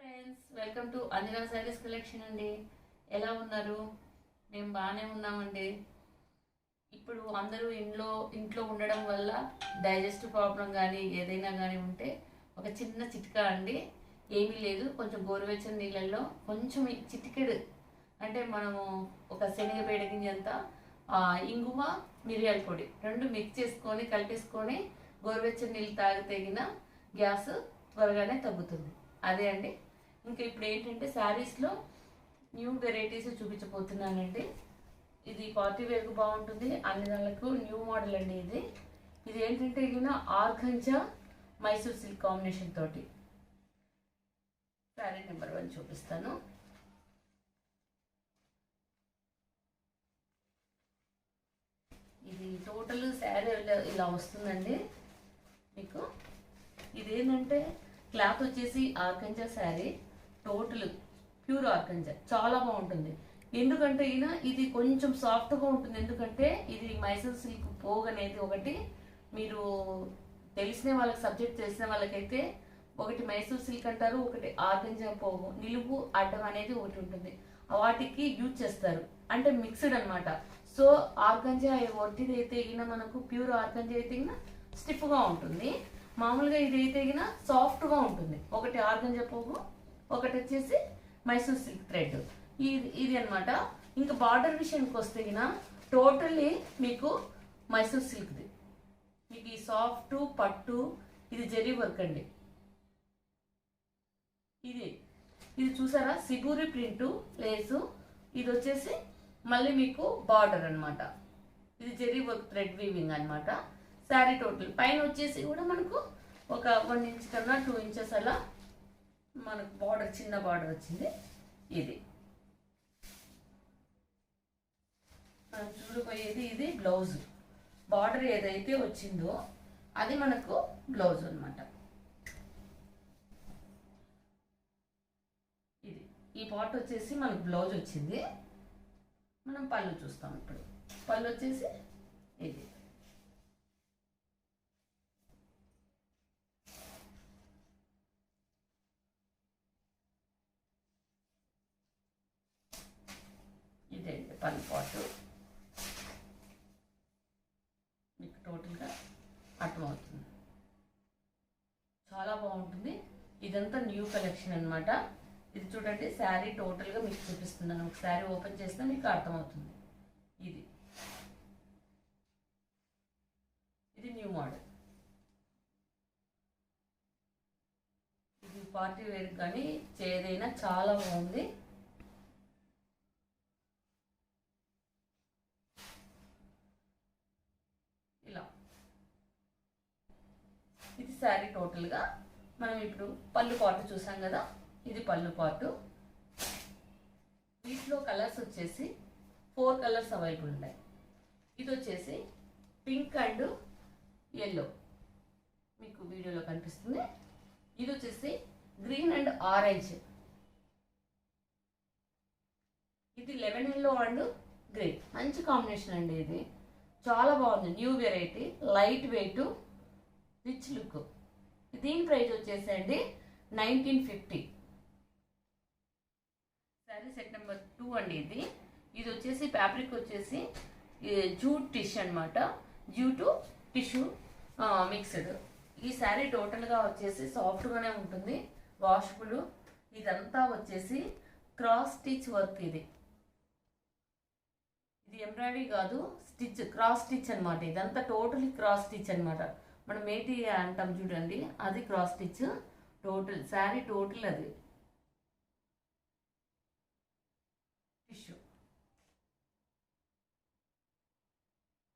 Friends welcome to Anjana Sarees collection అండి. ఎలా ఉన్నారు? మేము బాగానే ఉన్నామండి. ఇప్పుడు అందరూ ఇంట్లో ఇంట్లో ఉండడం వల్ల డైజెస్ట్ ప్రాబ్లం కానీ ఏదైనా కానీ ఉంటే ఒక చిన్న చిట్కా అండి. ఏమీ లేదు కొంచెం గోరువెచ్చని నీళ్ళల్లో కొంచెం చిటికెడు. అంటే మనము ఒక శనగపేడ గింజంత ఆ, ఇంగువ మిరియాల పొడి రెండు మిక్స్ చేసుకొని కలిపేసుకొని గోరువెచ్చని నీళ్ళు తాగితేగిన గ్యాస్ త్వరగానే తగ్గుతుంది. అదే అండి. ఇంకా ఇప్పుడు ఏంటంటే శారీస్లో న్యూ వెరైటీస్ చూపించబోతున్నానండి. ఇది పార్టీ వేర్కు బాగుంటుంది. అన్ని దానికి న్యూ మోడల్ అండి ఇది. ఇది ఏంటంటే ఇగిన ఆర్గంజా మైసూర్ సిల్క్ కాంబినేషన్ తోటి. శారీ నెంబర్ వన్ చూపిస్తాను. ఇది టోటల్ శారీ ఇలా- ఇలా వస్తుందండి మీకు. ఇదేంటంటే క్లాత్ వచ్చేసి organza sari total pure organza. చాలా బాగుంటుంది. ఎందుకంటే ఈయన ఇది కొంచెం సాఫ్ట్గా ఉంటుంది. ఎందుకంటే ఇది మైసూర్ సిల్క్ పోగ్ అనేది ఒకటి మీరు తెలిసిన వాళ్ళకి సబ్జెక్ట్ తెలిసిన వాళ్ళకైతే ఒకటి మైసూర్ సిల్క్ అంటారు ఒకటి ఆర్గంజా పోగు. నిలువు అడ్డం అనేది ఒకటి ఉంటుంది. వాటికి యూజ్ చేస్తారు. అంటే మిక్స్డ్ అన్నమాట. సో ఆర్గంజా వడ్డీది అయితే గిన మనకు ప్యూర్ ఆర్గంజా అయితే గిన స్టిఫ్గా ఉంటుంది. మామూలుగా ఇది అయితే గిన సాఫ్ట్గా ఉంటుంది. ఒకటి ఆర్గంజా పోగు ఒకటి వచ్చేసి మైసూర్ సిల్క్ థ్రెడ్. ఇది ఇది అన్నమాట. ఇంకా బార్డర్ విషయానికి వస్తే గిన టోటల్లీ మీకు మైసూర్ సిల్క్ది. మీకు ఈ సాఫ్ట్ పట్టు ఇది జరీ వర్క్ అండి. ఇది ఇది చూసారా? Shibori print lace. ఇది వచ్చేసి మళ్ళీ మీకు బార్డర్ అన్నమాట. ఇది జెరీ వర్క్ థ్రెడ్ వీవింగ్ అన్నమాట. శారీ టోటల్. పైన వచ్చేసి కూడా మనకు ఒక వన్ ఇంచ్ కన్నా టూ ఇంచెస్ అలా మనకు బార్డర్ చిన్న బార్డర్ వచ్చింది. ఇది. మనం చూడబోయేది ఇది బ్లౌజ్ బార్డర్ ఏదైతే వచ్చిందో అది మనకు బ్లౌజ్ అనమాట ఇది. ఈ పార్ట్ వచ్చేసి మనకు బ్లౌజ్ వచ్చింది. మనం పళ్ళు చూస్తాం ఇప్పుడు. పళ్ళు వచ్చేసి ఇది. వన్ పాటు. మీకు టోటల్గా అర్థమవుతుంది. చాలా బాగుంటుంది. ఇదంతా న్యూ కలెక్షన్ అనమాట ఇది చూడండి శారీ టోటల్గా మీకు చూపిస్తున్నాను. ఒక శారీ ఓపెన్ చేస్తే మీకు అర్థమవుతుంది. ఇది. ఇది న్యూ మోడల్. ఇది పార్టీ వేర్ కానీ చేదైనా చాలా బాగుంది ఇలా ఇది శారీ టోటల్గా మనం ఇప్పుడు పళ్ళు పాటు చూసాం కదా? ఇది పళ్ళు పాటు వీటిలో కలర్స్ వచ్చేసి ఫోర్ కలర్స్ అవైలబుల్ ఉన్నాయి. ఇది వచ్చేసి పింక్ అండ్ ఎల్లో మీకు వీడియోలో కనిపిస్తుంది. ఇది వచ్చేసి గ్రీన్ అండ్ ఆరెంజ్ ఇది లెమన్ ఎల్లో అండ్ గ్రీన్ మంచి కాంబినేషన్ అండి ఇది. చాలా బాగుంది. New variety light weight rich look దీని ప్రైస్ వచ్చేసి అండి nineteen fifty sari set number two అండి ఇది. ఇది వచ్చేసి ఫ్యాబ్రిక్ వచ్చేసి జూట్ టిష్ అనమాట జూటు టిష్యూ మిక్స్డ్ ఈ శారీ టోటల్గా వచ్చేసి సాఫ్ట్గానే ఉంటుంది. వాషబుల్ ఇదంతా వచ్చేసి క్రాస్ స్టిచ్ వర్క్ ఇది. ఇది ఎంబ్రాయిడరీ కాదు స్టిచ్ క్రాస్ స్టిచ్ అనమాట ఇదంతా టోటలీ క్రాస్ స్టిచ్ అనమాట మనం మేటి అంటాం చూడండి. అది cross stitch total sari total అది. టిష్యూ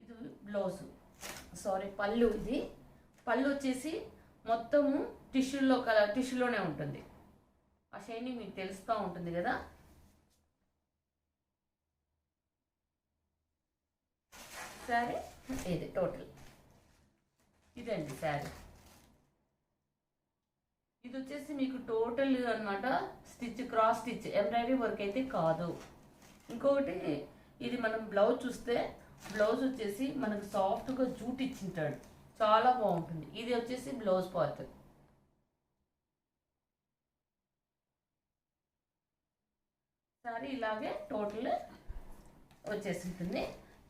ఇది బ్లౌజ్ సారీ పళ్ళు ఇది. పళ్ళు వచ్చేసి మొత్తము టిష్యూలో కలర్ టిష్యూలోనే ఉంటుంది. ఆ షైనింగ్ మీకు తెలుస్తూ ఉంటుంది కదా. సరే ఇది టోటల్ ఇదండి శారీ. ఇది వచ్చేసి మీకు టోటల్ అన్నమాట stitch cross stitch embroidery work అయితే కాదు. ఇంకొకటి ఇది మనం బ్లౌజ్ చూస్తే బ్లౌజ్ వచ్చేసి మనకు సాఫ్ట్గా జూట్ ఇచ్చింటాడు. చాలా బాగుంటుంది. ఇది వచ్చేసి బ్లౌజ్ పార్ట్. సారీ ఇలాగే టోటల్ వచ్చేసి ఉంటుంది.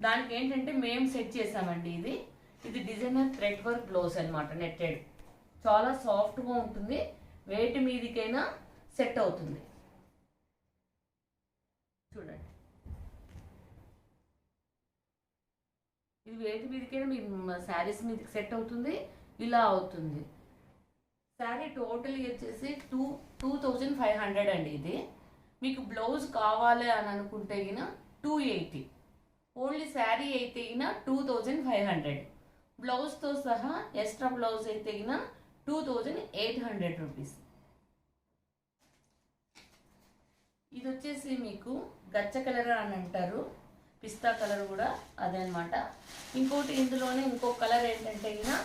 దానికి ఏంటంటే మేము సెట్ చేసామండి ఇది. ఇది డిజైనర్ థ్రెడ్ వర్క్ బ్లౌజ్ అనమాట నెట్టెడ్. చాలా సాఫ్ట్గా ఉంటుంది. వేటి మీదికైనా సెట్ అవుతుంది. చూడండి. ఇది వేటి మీదకైనా మీ శారీస్ మీదకి సెట్ అవుతుంది ఇలా అవుతుంది. శారీ టోటల్ వచ్చేసి two two thousand five hundred అండి ఇది. మీకు బ్లౌజ్ కావాలి అని అనుకుంటే గిన టూ ఎయిటీ. ఓన్లీ శారీ అయితే గిన టూ థౌజండ్ ఫైవ్ హండ్రెడ్. బ్లౌజ్తో సహా ఎక్స్ట్రా బ్లౌజ్ అయితే two thousand eight hundred rupees. ఇది వచ్చేసి మీకు గచ్చ కలర్ అని అంటారు. పిస్తా కలర్ కూడా అదే అనమాట ఇంకోటి ఇందులోనే ఇంకో కలర్ ఏంటంటే అయినా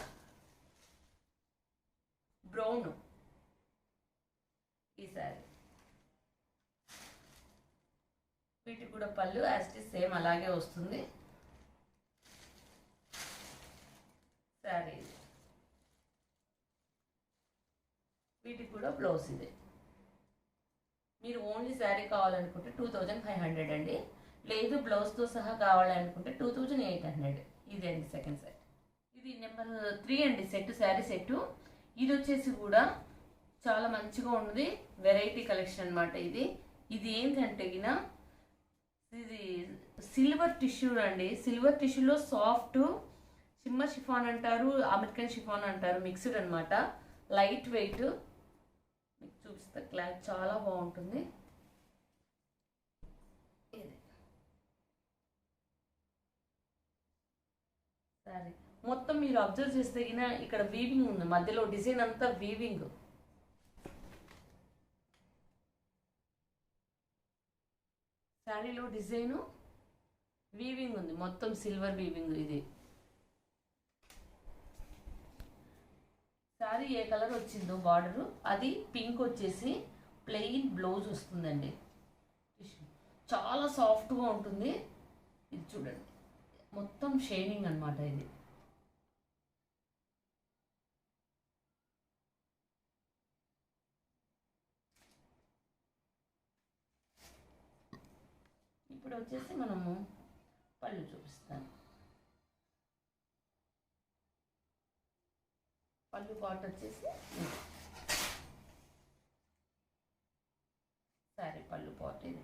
బ్రౌన్ ఈ శారీ వీటికి కూడా పళ్ళు యాజ్ సేమ్ అలాగే వస్తుంది. శారీ. ఇది. వీటికి కూడా బ్లౌజ్ ఇది. మీరు ఓన్లీ శారీ కావాలనుకుంటే టూ థౌజండ్ ఫైవ్ హండ్రెడ్ అండి. లేదు బ్లౌజ్తో సహా కావాలనుకుంటే టూ థౌజండ్ ఎయిట్ హండ్రెడ్. ఇది అండి సెకండ్ సెట్. ఇది నెంబర్ త్రీ అండి సెట్ శారీ సెట్ ఇది వచ్చేసి కూడా చాలా మంచిగా ఉంది వెరైటీ కలెక్షన్ అన్నమాట ఇది. ఇది ఏంటంటే గిన ఇది సిల్వర్ టిష్యూ అండి సిల్వర్ టిష్యూలో సాఫ్ట్ సిమ్మర్ షిఫాన్ అంటారు అమెరికన్ షిఫాన్ అంటారు మిక్స్డ్ అనమాట లైట్ వెయిట్ మీకు చూపిస్తా. క్లాత్ చాలా బాగుంటుంది. సరే. మొత్తం మీరు అబ్జర్వ్ చేస్తే ఇక్కడ వీవింగ్ ఉంది. మధ్యలో డిజైన్ అంతా వీవింగ్ శారీలో డిజైను వీవింగ్ ఉంది. మొత్తం సిల్వర్ వీవింగ్ ఇది. శారీ ఏ కలర్ వచ్చిందో బార్డర్ అది పింక్ వచ్చేసి ప్లెయిన్ బ్లౌజ్ వస్తుందండి. చాలా సాఫ్ట్గా ఉంటుంది. ఇది చూడండి. మొత్తం షైనింగ్ అనమాట ఇది. ఇప్పుడు వచ్చేసి మనము పళ్ళు చూపిస్తాం. పళ్ళు పాట వచ్చేసి సారీ పళ్ళు పాట ఇది.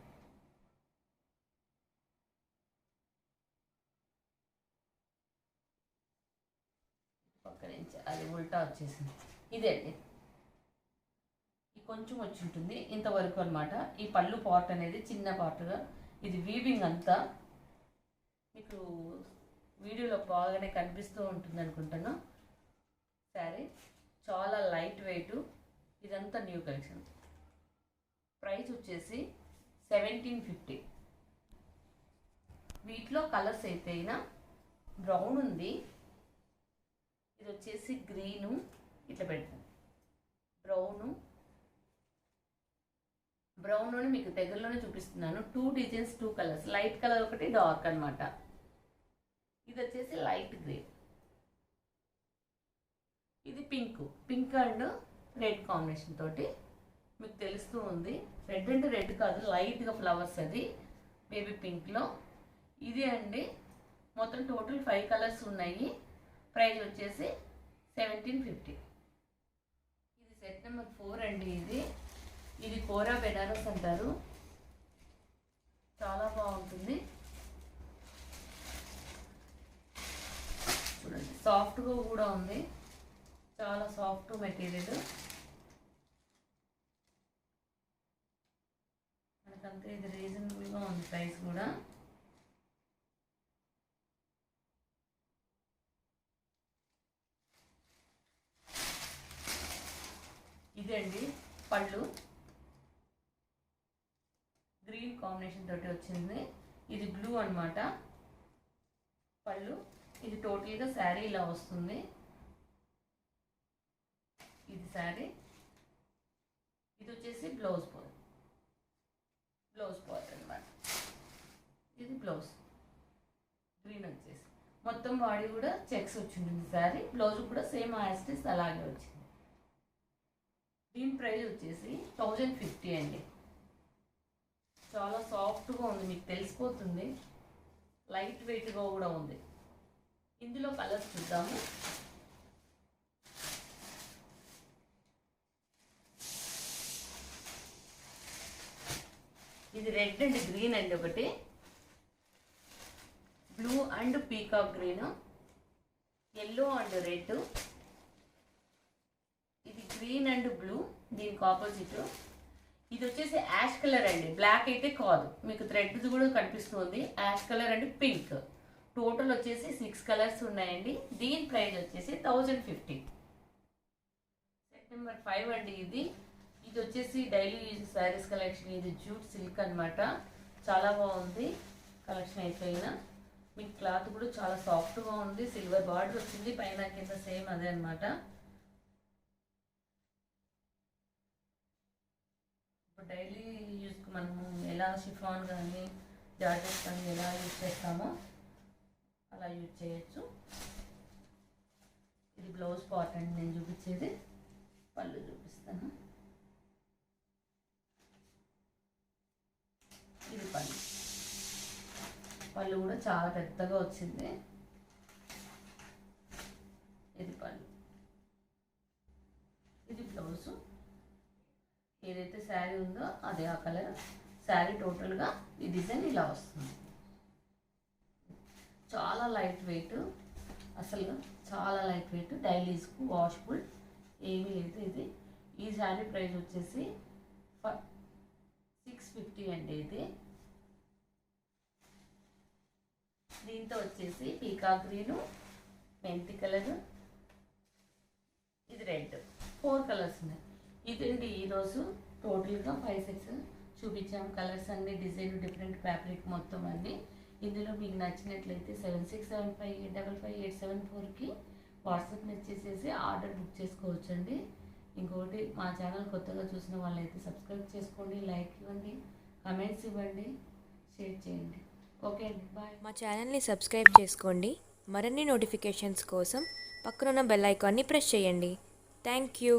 పక్క నుంచి అది ఉల్టా వచ్చేసింది. ఇదే అండి కొంచెం వచ్చి ఉంటుంది. ఇంతవరకు అన్నమాట. ఈ పళ్ళు పాట్ అనేది చిన్న పాటుగా ఇది వీవింగ్ అంతా మీకు వీడియోలో బాగానే కనిపిస్తూ ఉంటుంది అనుకుంటాను లైట్ వెయిట్ ఇదంతా న్యూ కలెక్షన్. ప్రైస్ వచ్చేసి సెవెంటీన్ ఫిఫ్టీ. వీటిలో కలర్స్ అయితే అయినా బ్రౌన్ ఉంది ఇది వచ్చేసి గ్రీను ఇట్లా పెడతాను బ్రౌను బ్రౌన్ మీకు దగ్గరలోనే చూపిస్తున్నాను. Two designs two colours. Light colour ఒకటి డార్క్ అన్నమాట. ఇది వచ్చేసి లైట్ గ్రే. ఇది pink. Pink and red combination తోటి మీకు తెలుస్తూ ఉంది. రెడ్ అంటే రెడ్ కాదు లైట్గా ఫ్లవర్స్ అది. బేబీ పింక్లో ఇది అండి. మొత్తం టోటల్ ఫైవ్ కలర్స్ ఉన్నాయి. ప్రైస్ వచ్చేసి సెవెంటీన్ ఫిఫ్టీ. ఇది సెట్ నెంబర్ ఫోర్ అండి ఇది. ఇది కోరా బెనారస్ అంటారు. చాలా బాగుంటుంది. చూడండి సాఫ్ట్గా కూడా ఉంది. చాలా సాఫ్ట్ మెటీరియల్. మనకంతా ఇది రీజనబుల్గా ఉంది ప్రైస్ కూడా. ఇదండి పళ్ళు. గ్రీన్ కాంబినేషన్ తోటి వచ్చింది. ఇది బ్లూ అన్నమాట. పళ్ళు. ఇది టోటల్గా శారీ ఇలా వస్తుంది. ఇది శారీ. ఇది వచ్చేసి బ్లౌజ్ పార్ట్ బ్లౌజ్ పార్ట్ అన్నమాట. ఇది బ్లౌజ్. గ్రీన్ వచ్చేసి. మొత్తం బాడీ కూడా చెక్స్ వచ్చింది శారీ. బ్లౌజ్ కూడా సేమ్ యాస్టిస్ అలాగే వచ్చింది. దీని ప్రైస్ వచ్చేసి థౌజండ్ ఫిఫ్టీ అండి. చాలా సాఫ్ట్గా ఉంది మీకు తెలిసిపోతుంది. లైట్ వెయిట్గా కూడా ఉంది. ఇందులో కలర్స్ చూద్దాము. ఇది రెడ్ అండ్ గ్రీన్ అండి ఒకటి. Blue and peacock green. Yellow and red. ఇది గ్రీన్ అండ్ బ్లూ దీనికి ఆపోజిట్. ఇది వచ్చేసి యాష్ కలర్ అండి. బ్లాక్ అయితే కాదు. మీకు థ్రెడ్ కూడా కనిపిస్తుంది. Ash colour and pink. Total వచ్చేసి సిక్స్ కలర్స్ ఉన్నాయండి. దీని ప్రైస్ వచ్చేసి thousand fifty set number five అండి ఇది. ఇది వచ్చేసి డైలీ యూజ్ శారీస్ కలెక్షన్. ఇది జూట్ సిల్క్ అన్నమాట. చాలా బాగుంది. కలెక్షన్ అయిపోయిన. మీకు క్లాత్ కూడా చాలా సాఫ్ట్గా ఉంది. సిల్వర్ బార్డర్ వచ్చింది. పైన కింద సేమ్ అదే అన్నమాట. డైలీ యూస్కి మనము ఎలా షిఫాన్ కానీ జాకెట్ కానీ ఎలా యూజ్ చేస్తామో అలా యూజ్ చేయొచ్చు. ఇది బ్లౌజ్ పార్ట్ అండి నేను చూపించేది. పళ్ళు చూపిస్తాను. ఇది పళ్ళు. పళ్ళు కూడా చాలా పెద్దగా వచ్చింది. ఇది పళ్ళు. ఇది బ్లౌజు. ఏదైతే శారీ ఉందో అదే ఆ కలర్. శారీ టోటల్గా ఈ డిజైన్ ఇలా వస్తుంది. చాలా లైట్ వెయిట్ అసలు చాలా లైట్ వెయిట్ డైలీస్కు వాషబుల్ ఏమీ లేదు ఇది. ఈ శారీ ప్రైస్ వచ్చేసి సిక్స్ ఫిఫ్టీ అండి ఇది. దీంతో వచ్చేసి పీకా గ్రీను మెంతి కలర్. ఇది రెడ్. ఫోర్ కలర్స్ ఉన్నాయి. ఇదండి ఈరోజు టోటల్గా ఫైవ్ సిక్స్ చూపించాము. కలర్స్ అన్ని డిజైన్ డిఫరెంట్ ఫ్యాబ్రిక్ మొత్తం అన్ని. ఇందులో మీకు నచ్చినట్లయితే seven six seven five eight double five eight seven ఫోర్కి వాట్సాప్ మెసేజ్ చేసి ఆర్డర్ బుక్ చేసుకోవచ్చండి. ఇంకొకటి మా ఛానల్ కొత్తగా చూసిన వాళ్ళైతే సబ్స్క్రైబ్ చేసుకోండి లైక్ ఇవ్వండి కమెంట్స్ ఇవ్వండి షేర్ చేయండి. ఓకే అండి బాయ్. మా ఛానల్ని సబ్స్క్రైబ్ చేసుకోండి. మరిన్ని నోటిఫికేషన్స్ కోసం పక్కనున్న బెల్ ఐకాన్ని ప్రెస్ చేయండి. Thank you.